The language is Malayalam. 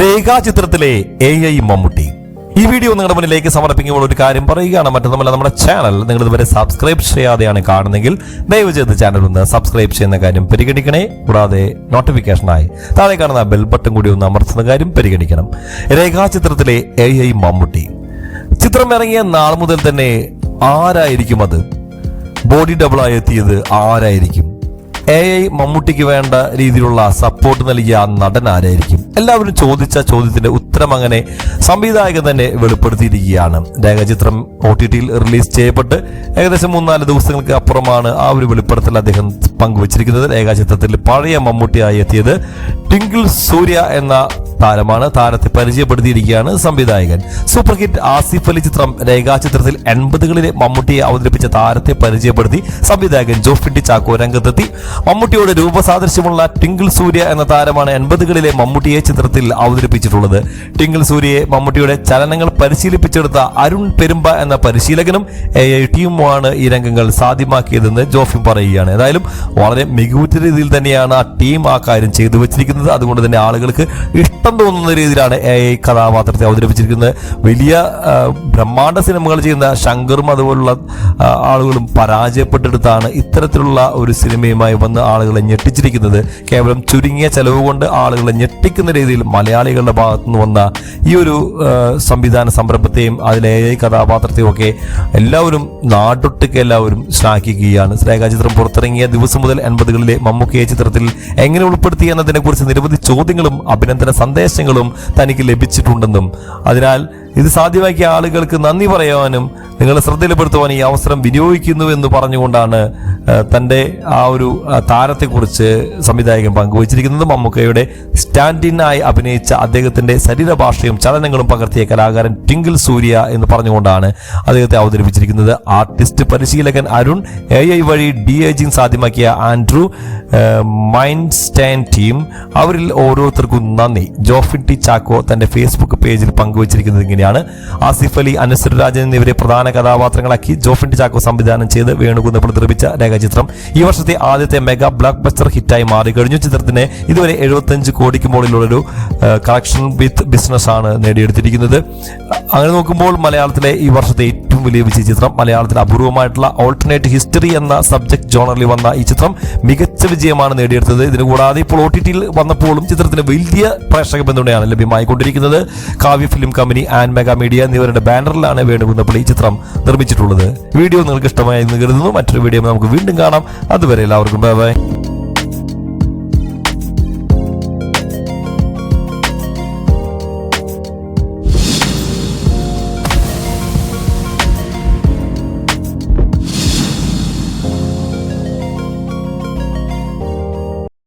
രേഖാചിത്രത്തിലെ എ ഐ മമ്മൂട്ടി. ഈ വീഡിയോ നിങ്ങളുടെ മുന്നിലേക്ക് സമർപ്പിക്കുമ്പോൾ ഒരു കാര്യം പറയുകയാണ്. മറ്റൊന്നുമല്ല നമ്മുടെ ചാനൽ നിങ്ങൾ ഇതുവരെ സബ്സ്ക്രൈബ് ചെയ്യാതെയാണ് കാണുന്നെങ്കിൽ ദയവ് ചെയ്ത് ചാനൽ ഒന്ന് സബ്സ്ക്രൈബ് ചെയ്യുന്ന കാര്യം പരിഗണിക്കണേ. കൂടാതെ നോട്ടിഫിക്കേഷനായി താഴെ കാണുന്ന ബെൽ ബട്ടൺ കൂടി ഒന്ന് അമർത്തുന്ന കാര്യം പരിഗണിക്കണം. രേഖാചിത്രത്തിലെ എ ഐ മമ്മൂട്ടി. ചിത്രം ഇറങ്ങിയ നാൾ മുതൽ തന്നെ ആരായിരിക്കും അത്? ബോഡി ഡബിളായി എത്തിയത് ആരായിരിക്കും? എ ഐ മമ്മൂട്ടിക്ക് വേണ്ട രീതിയിലുള്ള സപ്പോർട്ട് നൽകിയ നടൻ ആരായിരിക്കും? എല്ലാവരും ചോദിച്ച ചോദ്യത്തിന്റെ ഉത്തരം അങ്ങനെ സംവിധായകൻ തന്നെ വെളിപ്പെടുത്തിയിരിക്കുകയാണ്. രേഖാചിത്രം ഒ ടി ടിയിൽ റിലീസ് ചെയ്യപ്പെട്ട് ഏകദേശം മൂന്നാൽ ദിവസങ്ങൾക്ക് അപ്പുറമാണ് ആ ഒരു വെളിപ്പെടുത്തൽ അദ്ദേഹം പങ്കുവച്ചിരിക്കുന്നത്. രേഖാചിത്രത്തിൽ പഴയ മമ്മൂട്ടിയായി എത്തിയത് ടിങ്കിൾ സൂര്യ എന്ന താരമാണ്. താരത്തെ പരിചയപ്പെടുത്തിയിരിക്കുകയാണ് സംവിധായകൻ. സൂപ്പർ ഹിറ്റ് ആസിഫ് അലി ചിത്രം രേഖാചിത്രത്തിൽ എൺപതുകളിലെ മമ്മൂട്ടിയെ അവതരിപ്പിച്ച താരത്തെ പരിചയപ്പെടുത്തി സംവിധായകൻ ജോഫിൻഡി ചാക്കോ രംഗത്തെത്തി. മമ്മൂട്ടിയോട് രൂപസാദൃശ്യമുള്ള ടിങ്കിൾ സൂര്യ എന്ന താരമാണ് എൺപതുകളിലെ മമ്മൂട്ടിയെ ചിത്രത്തിൽ അവതരിപ്പിച്ചിട്ടുള്ളത്. ടിങ്കിൾ സൂര്യയെ മമ്മൂട്ടിയുടെ ചലനങ്ങൾ പരിശീലിപ്പിച്ചെടുത്ത അരുൺ പെരുമ്പ എന്ന പരിശീലകനും എ ഐ ടീമുമാണ് ഈ രംഗങ്ങൾ സാധ്യമാക്കിയതെന്ന് ജോഫിൻ പറയുകയാണ്. ഏതായാലും വളരെ മികവുറ്റ രീതിയിൽ തന്നെയാണ് ആ ടീം ആ കാര്യം ചെയ്തു വെച്ചിരിക്കുന്നത്. അതുകൊണ്ട് തന്നെ ആളുകൾക്ക് ഇഷ്ടം തോന്നുന്ന രീതിയിലാണ് എ ഐ കഥാപാത്രത്തെ അവതരിപ്പിച്ചിരിക്കുന്നത്. വലിയ ബ്രഹ്മാണ്ഡ സിനിമകൾ ചെയ്യുന്ന ശങ്കറും അതുപോലുള്ള ആളുകളും പരാജയപ്പെട്ടെടുത്താണ് ഇത്തരത്തിലുള്ള ഒരു സിനിമയുമായി വന്ന് ആളുകളെ ഞെട്ടിച്ചിരിക്കുന്നത്. കേവലം ചുരുങ്ങിയ ചെലവ് കൊണ്ട് ആളുകളെ ഞെട്ടിക്കുന്ന രീതിയിൽ മലയാളികളുടെ ഭാഗത്തു നിന്ന് വന്ന ഈ ഒരു സംവിധാന സംരംഭത്തെയും അതിലെ എ ഐ കഥാപാത്രത്തെയും ഒക്കെ എല്ലാവരും നാട്ടൊട്ടുക്ക് എല്ലാവരും ശ്ലാഘിക്കുകയാണ്. രേഖാചിത്രം പുറത്തിറങ്ങിയ ദിവസം മുതൽ എൺപതുകളിലെ മമ്മൂക്കയെ ചിത്രത്തിൽ എങ്ങനെ ഉൾപ്പെടുത്തി എന്നതിനെ കുറിച്ച് നിരവധി ചോദ്യങ്ങളും അഭിനന്ദന സന്ദേശങ്ങളും തനിക്ക് ലഭിച്ചിട്ടുണ്ടെന്നും. അതിനാൽ ഇത് സാധ്യമാക്കിയ ആളുകൾക്ക് നന്ദി പറയാനും നിങ്ങളെ ശ്രദ്ധയിൽപ്പെടുത്തുവാൻ ഈ അവസരം വിനിയോഗിക്കുന്നു എന്ന് പറഞ്ഞുകൊണ്ടാണ് തന്റെ ആ ഒരു താരത്തെക്കുറിച്ച് സംവിധായകൻ പങ്കുവച്ചിരിക്കുന്നത് മമ്മൂക്കയുടെ സ്റ്റാൻഡിനായി അഭിനയിച്ച അദ്ദേഹത്തിന്റെ ശരീരഭാഷയും ചലനങ്ങളും പകർത്തിയ കലാകാരൻ ടിങ്കിൾ സൂര്യ എന്ന് പറഞ്ഞുകൊണ്ടാണ് അദ്ദേഹത്തെ അവതരിപ്പിച്ചിരിക്കുന്നത്. ആർട്ടിസ്റ്റ് പരിശീലകൻ അരുൺ എ ഐ വഴി ഡി ഏജിങ് സാധ്യമാക്കിയ ആൻഡ്രൂ സ്റ്റാൻഡ് ടീം. അവരിൽ ഓരോരുത്തർക്കും നന്ദി. ജോഫിൻ ടി ചാക്കോ തന്റെ ഫേസ്ബുക്ക് പേജിൽ പങ്കുവച്ചിരിക്കുന്നത് ഇങ്ങനെയാണ്. ആസിഫ് അലി അനുസരരാജൻ രാജൻ എന്നിവരെ പ്രധാന കഥാപാത്രങ്ങളാക്കി ജോഫിൻ ചാക്കോ സംവിധാനം ചെയ്ത് വേണുകുന്ന് പ്രതിർപ്പിച്ച രേഖാചിത്രം. ഈ വർഷത്തെ ആദ്യത്തെ മെഗാ ബ്ലോക്ക് ബസ്റ്റർ ഹിറ്റായി മാറി കഴിഞ്ഞു ചിത്രത്തിന് ഇതുവരെ എഴുപത്തഞ്ച് കോടിക്ക് മുകളിലുള്ളൊരു കളക്ഷൻ വിത്ത് ബിസിനസ് ആണ് നേടിയെടുത്തിരിക്കുന്നത്. അങ്ങനെ നോക്കുമ്പോൾ മലയാളത്തിലെ ഈ വർഷത്തെ ഏറ്റവും വലിയ വിജയ ചിത്രം മലയാളത്തിലെ അപൂർവമായിട്ടുള്ള ഓൾട്ടർനേറ്റ് ഹിസ്റ്ററി എന്ന സബ്ജക്ട് ജോണറിൽ വന്ന ഈ ചിത്രം മികച്ച വിജയമാണ് നേടിയെടുത്തത്. ഇതിന് കൂടാതെ ഇപ്പോൾ ഒ ടി ടിയിൽ വന്നപ്പോഴും ചിത്രത്തിന് വലിയ പ്രേക്ഷക പിന്തുണയാണ് ലഭ്യമായിക്കൊണ്ടിരിക്കുന്നത്. Kavya film company and mega media എന്നിവരുടെ ബാനറിലാണ് വേണുകുന്നപ്പോൾ ഈ ചിത്രം നിർമ്മിച്ചിട്ടുള്ളത്. വീഡിയോ നിങ്ങൾക്ക് ഇഷ്ടമായി എന്ന് കരുതുന്നു. മറ്റൊരു വീഡിയോ നമുക്ക് വീണ്ടും കാണാം. അതുവരെ എല്ലാവർക്കും ബൈ ബൈ